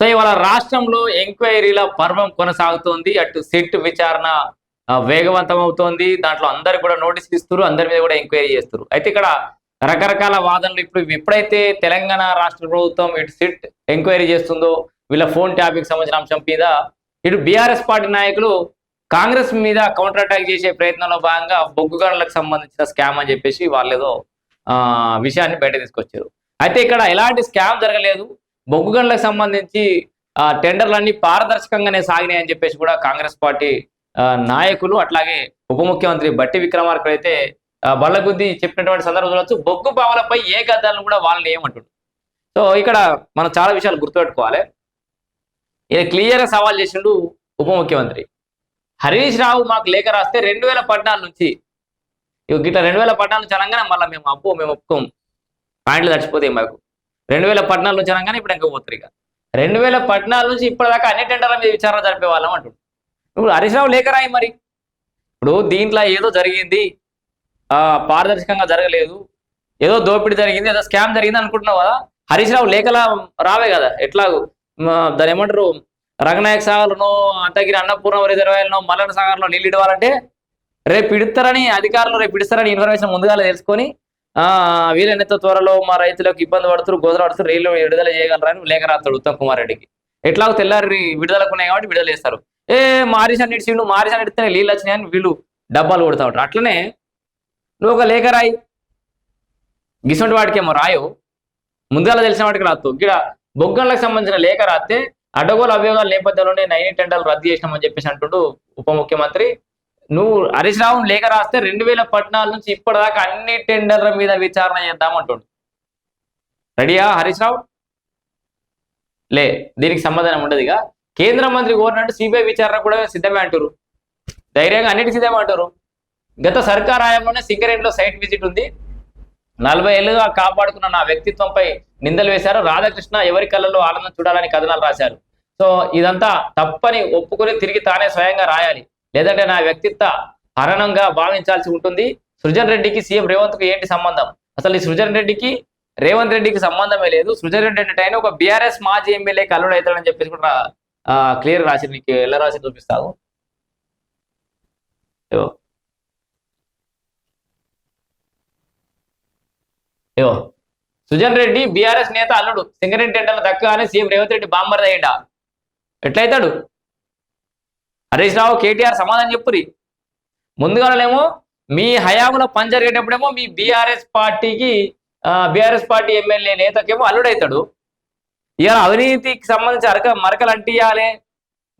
So ఇవాళ రాష్ట్రంలో ఎంక్వైరీల పర్వం కొనసాగుతోంది. అటు సిట్ విచారణ వేగవంతం అవుతోంది దాంట్లో అందరు కూడా నోటీస్ ఇస్తారు అందరి మీద కూడా ఎంక్వైరీ చేస్తారు అయితే ఇక్కడ రకరకాల వాదనలు ఇప్పుడు ఎప్పుడైతే తెలంగాణ రాష్ట్ర ప్రభుత్వం ఇటు సిట్ ఎంక్వైరీ చేస్తుందో వీళ్ళ ఫోన్ ట్యాపింగ్ సంబంధించిన అంశం మీద ఇటు బీఆర్ఎస్ పార్టీ నాయకులు కాంగ్రెస్ మీద కౌంటర్ అటాక్ చేసే ప్రయత్నంలో భాగంగా బొగ్గు గనులకు సంబంధించిన స్కామ్ అని చెప్పేసి వాళ్ళేదో ఆ, విషయాన్ని బయట తీసుకొచ్చారు. అయితే ఇక్కడ ఎలాంటి స్కామ్ జరగలేదు. బొగ్గు గనులకు సంబంధించి ఆ, టెండర్లన్నీ పారదర్శకంగానే సాగినాయని చెప్పేసి కూడా కాంగ్రెస్ పార్టీ నాయకులు అట్లాగే ఉప ముఖ్యమంత్రి బట్టి విక్రమార్కుడు అయితే బళ్ళగుద్ది బల్లగుద్ది చెప్పినటువంటి సందర్భం చూడొచ్చు బొగ్గు పావలపై ఏ గద్దాలను కూడా వాళ్ళని ఏమంటుండ్రు? సో ఇక్కడ మనం చాలా విషయాలు గుర్తుపెట్టుకోవాలి. ఇది క్లియర్గా సవాల్ చేసిండు ఉప ముఖ్యమంత్రి. హరీష్ రావు మాకు లేఖ రాస్తే రెండు వేల పద్నాలుగు నుంచి ఇక రెండు వేల పద్నాలుగు నుంచి అనగానే మళ్ళీ మేము అప్పు మేము ఒప్పుకోం. పాయింట్లు తడిచిపోతాయి మాకు. రెండు వేల పద్నాలుగు నుంచి అనగానే ఇప్పుడు ఇంకా పోతారు ఇక. రెండు వేల పద్నాలుగు నుంచి ఇప్పటిదాకా అన్ని టెండర్ల మీద విచారణ జరిపే వాళ్ళం అంటుడు. ఇప్పుడు హరీష్ రావు లేఖ రాయి మరి. ఇప్పుడు దీంట్లో ఏదో జరిగింది ఆ పారదర్శకంగా జరగలేదు ఏదో దోపిడీ జరిగింది ఏదో స్కామ్ జరిగింది అనుకుంటున్నావు కదా. హరీష్ రావు లేఖలా రావే కదా ఎట్లాగూ. దాని ఏమంటారు రంగనాయక సాగర్లో అంతగిరి అన్నపూర్ణ రిజర్వాయర్లో మల్లన సాగర్లో నీళ్ళు ఇవ్వాలంటే రేపు ఇడతారని అధికారులు రేపు ఇడుస్తారని ఇన్ఫర్మేషన్ ముందుగా తెలుసుకొని వీలైనంత త్వరలో మా రైతులకు ఇబ్బంది పడుతున్నారు గోదర పడుతున్నారు రైలు విడుదల చేయగలరని లేఖ రాస్తాడు ఉత్తమ్ కుమార్ రెడ్డికి. ఎట్లాగో తెల్లారి విడుదలకు ఉన్నాయి కాబట్టి విడుదల చేస్తారు. ఏ మారిస్ అని ఇడిచిండు మారిస్ అని ఇడితేనే నీళ్ళు వచ్చినాయని వీళ్ళు డబ్బాలు కొడతా ఉంటారు. అట్లనే నువ్వు ఒక లేఖ రాయి. గిసొంటి వాడికేమో రాయో ముందుగా తెలిసిన వాటికి రాదు ఇక్కడ బొగ్గన్లకు సంబంధించిన లేఖ రాస్తే అడ్డగోలు అభియోగాల నేపథ్యంలోనే నైన్ టెండర్లు రద్దు చేసినామని చెప్పేసి అంటుండు ఉప ముఖ్యమంత్రి నువ్వు హరీష్ రావు లేఖ రాస్తే రెండు వేల పద్నాలుగు నుంచి ఇప్పటిదాకా అన్ని టెండర్ల మీద విచారణ చేద్దామంటుండు రెడీయా హరీష్ రావు? లే దీనికి సమాధానం ఉండదుగా. కేంద్ర మంత్రి కోరినట్టు సిబిఐ విచారణ కూడా సిద్ధమే అంటారు ధైర్యంగా అన్నిటికీ సిద్ధమే అంటారు గత సర్కార్ హయాంలోనే సింగరేణిలో సైట్ విజిట్ ఉంది. నలభై ఏళ్ళుగా కాపాడుకున్న నా వ్యక్తిత్వంపై నిందలు వేశారు. రాధాకృష్ణ ఎవరి కళ్ళలో ఆనందం చూడాలని కథనాలు రాశారు. సో ఇదంతా తప్పని ఒప్పుకొని తిరిగి తానే స్వయంగా రాయాలి. లేదంటే నా వ్యక్తిత్వ హరణంగా భావించాల్సి ఉంటుంది. సృజన్ రెడ్డికి సీఎం రేవంత్కు ఏంటి సంబంధం? అసలు ఈ సృజన్ రెడ్డికి రేవంత్ రెడ్డికి సంబంధమే లేదు. సృజన్ రెడ్డి అంటే ఆయన ఒక బీఆర్ఎస్ మాజీ ఎమ్మెల్యే కల్లుడు అవుతాడని చెప్పేసి కూడా క్లియర్ రాసి నీకు ఎలా రాసి చూపిస్తావు? ఏవో. సుజన్ రెడ్డి బీఆర్ఎస్ నేత అల్లుడు. సింగరెడ్డి టెండర్లు దక్కగానే సీఎం రేవంత్ రెడ్డి బాంబర్ అయ్యిండా ఎట్లయితాడు? హరీష్ రావు కేటీఆర్ సమాధానం చెప్పురి. ముందుగానేమో మీ హయాంలో పని మీ బీఆర్ఎస్ పార్టీకి బీఆర్ఎస్ పార్టీ ఎమ్మెల్యే నేతకేమో అల్లుడైతాడు. ఇవాళ అవినీతికి సంబంధించి అరక మరకలు అంటియాలి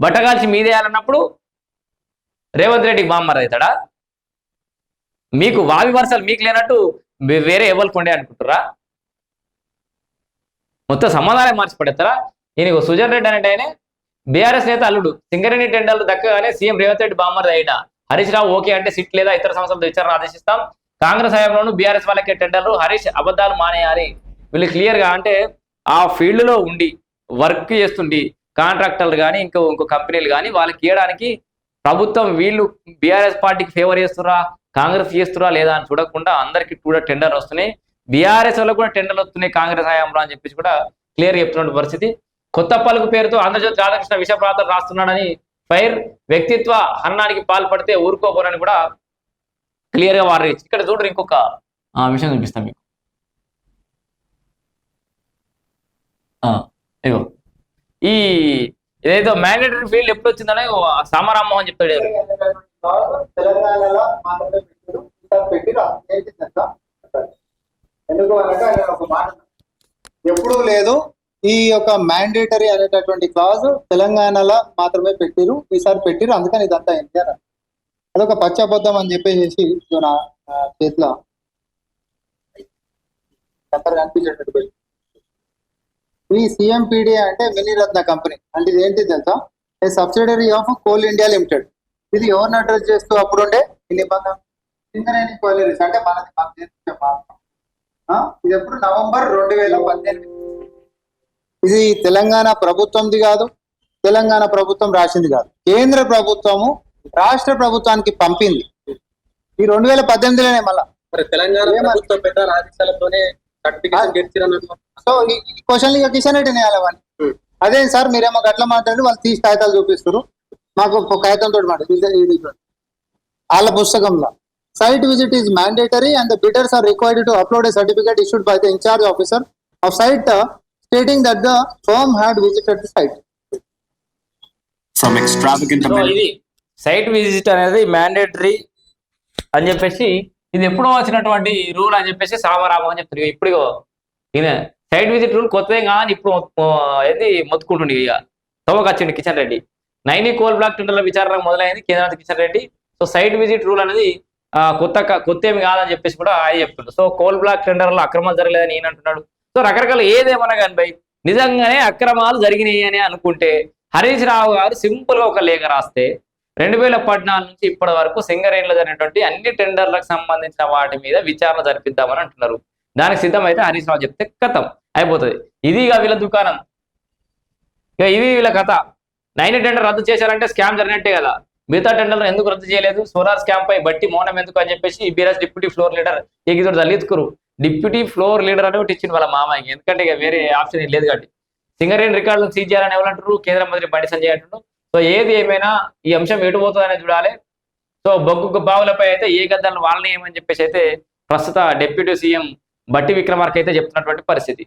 బట్టగాల్చి మీదేయాలన్నప్పుడు రేవంత్ రెడ్డికి బామ్మర్ అవుతాడా మీకు వావి వరుసలు మీకు లేనట్టు వేరే ఎవరు కొండే అనుకుంటారా మొత్తం సమాధానం మార్చి పడేస్తారా? ఈయనకు సుజన్ రెడ్డి అనేటైనా ఆయన బీఆర్ఎస్ నేత అల్లుడు సింగరేణి టెండర్లు దక్కగానే సీఎం రేవంత్ రెడ్డి బామ్మర్ అయిన హరీష్ రావు ఓకే అంటే సిట్ లేదా ఇతర సంస్థలతో విచారణ ఆదేశిస్తాం. కాంగ్రెస్ హయాంలోనూ బీఆర్ఎస్ వాళ్ళకే టెండర్లు హరీష్ అబద్ధాలు మానేయాలి. వీళ్ళు క్లియర్గా అంటే ఆ ఫీల్డ్లో ఉండి వర్క్ చేస్తుండి కాంట్రాక్టర్లు కానీ ఇంకో ఇంకో కంపెనీలు కానీ వాళ్ళకి ఇవ్వడానికి ప్రభుత్వం వీళ్ళు బీఆర్ఎస్ పార్టీకి ఫేవర్ చేస్తురా కాంగ్రెస్ చేస్తురా లేదా అని చూడకుండా అందరికి కూడా టెండర్ వస్తున్నాయి. బీఆర్ఎస్ వాళ్ళకు కూడా టెండర్లు వస్తున్నాయి కాంగ్రెస్ హయాంలో అని చెప్పేసి కూడా క్లియర్ చెప్తున్న పరిస్థితి. కొత్త పలుకు పేరుతో ఆంధ్రజ్యోతి రాధాకృష్ణ విష ప్రాంతం రాస్తున్నాడని ఫైర్ వ్యక్తిత్వ హరణానికి పాల్పడితే ఊరుకోబోరని కూడా క్లియర్గా వారు ఇక్కడ చూడరు ఇంకొక విషయం చూపిస్తాం మీకు. ఇగో. ఈ ఏదైతే మ్యాండేటరీ ఫీల్డ్ ఎప్పుడు వచ్చిందని సామరామ్మోహన్ చెప్తాడు ఎందుకు అనగా ఒక మాట ఎప్పుడూ లేదు. ఈ యొక్క మ్యాండేటరీ అనేటటువంటి క్లాజ్ తెలంగాణలో మాత్రమే పెట్టిరు ఈసారి పెట్టిరు అందుకని ఇదంతా ఎన్టీఆర్ అదొక పచ్చబద్ధం అని చెప్పేసి నా చేతిలో. కనిపించేటట్టు ఈ సిఎంపిడి అంటే మినీరత్న కంపెనీ. అంటే ఇది ఏంటి తెలుసా? A subsidiary of Coal India Limited. ఇది ఎవరిని అడ్రస్ చేస్తూ అప్పుడు ఉండే ఈ నిబంధన. సింగరేణి కోయిలరీస్ అంటే మనది మన దేశం ఆ, ఇది ఎప్పుడు? నవంబర్ రెండు వేల పద్దెనిమిది. ఇది తెలంగాణ ప్రభుత్వంది కాదు తెలంగాణ ప్రభుత్వం రాసింది కాదు. కేంద్ర ప్రభుత్వము రాష్ట్ర ప్రభుత్వానికి పంపింది. ఈ రెండు వేల పద్దెనిమిదిలోనే మళ్ళా. సో ఈ క్వశ్చన్ ఇక కిషన్ రెడ్డి అవన్నీ అదే సార్ మీరేమో గట్ల మాట్లాడి వాళ్ళు తీసి కాగితాలు చూపిస్తారు మాకు కాగితం తోటి మాట. వాళ్ళ పుస్తకంలో site visit is mandatory and the bidders are required to upload a certificate issued by the incharge officer of site stating that the firm had visited the site from extravagant so amenities. ఇది site visit అనేది mandatory అని చెప్పేసి ఇది ఎప్పుడో వచ్చినటువంటి rule అని చెప్పేసి సామరామం అని చెప్తారు. ఇక ఇప్పుడు ఇగో ఈయన సైట్ విజిట్ రూల్ కొత్తదేం కాదని ఇప్పుడు ఏది మొత్తుకుంటుండే ఇక తవ్వకొచ్చిండు కిషన్ రెడ్డి. నైని కోల్ బ్లాక్ టెండర్ల విచారణ మొదలైంది కేంద్ర మంత్రి Kishan Reddy. So site visit rule అనేది ఆ, కొత్త క- కొత్త ఏమి కాదని చెప్పేసి కూడా ఆయన చెప్తుండు. సో కోల్ బ్లాక్ టెండర్లో అక్రమాలు జరగలేదని ఈయన అంటున్నాడు. సో రకరకాల ఏదేమన్నా కానీ భయ్ నిజంగానే అక్రమాలు జరిగినాయి అని అనుకుంటే హరీష్ రావు గారు సింపుల్గా ఒక లేఖ రాస్తే రెండు వేల పద్నాలుగు నుంచి ఇప్పటి వరకు సింగరేణిలో జరిగినటువంటి అన్ని టెండర్లకు సంబంధించిన వాటి మీద విచారణ జరిపిద్దామని అంటున్నారు. దానికి సిద్ధమైతే హరీష్ రావు చెప్తే కథం అయిపోతుంది. ఇది ఇక వీళ్ళ దుకాణం. ఇక ఇది వీళ్ళ కథ. నైన్ టెండర్ రద్దు చేశారంటే స్కామ్ జరిగినట్టే కదా. మిగతా టెండర్ ఎందుకు రద్దు చేయలేదు? సోలార్ స్కామ్ పై బట్టి మౌనం ఎందుకు అని చెప్పేసి బీరాజ్ డిప్యూటీ ఫ్లోర్ లీడర్ ఎగిదుడు దళిత్కురు డిప్యూటీ ఫ్లోర్ లీడర్ అని ఒకటి ఇచ్చింది వాళ్ళ మామయ్యకి. ఎందుకంటే ఇక వేరే ఆప్షన్ లేదు కాబట్టి. సింగరేణి రికార్డులను సీజ్ చేయాలని ఎవరంటారు కేంద్ర మంత్రి బండి సంజయ్ అంటున్నారు సో ఏది ఏమైనా ఈ అంశం ఎటు అనేది చూడాలి. సో బొగ్గు బావులపై అయితే ఏ గద్దలను వాళ్ళని ఏమని చెప్పేసి అయితే ప్రస్తుత డిప్యూటీ సీఎం బట్టి విక్రమార్క అయితే చెప్తున్నటువంటి పరిస్థితి.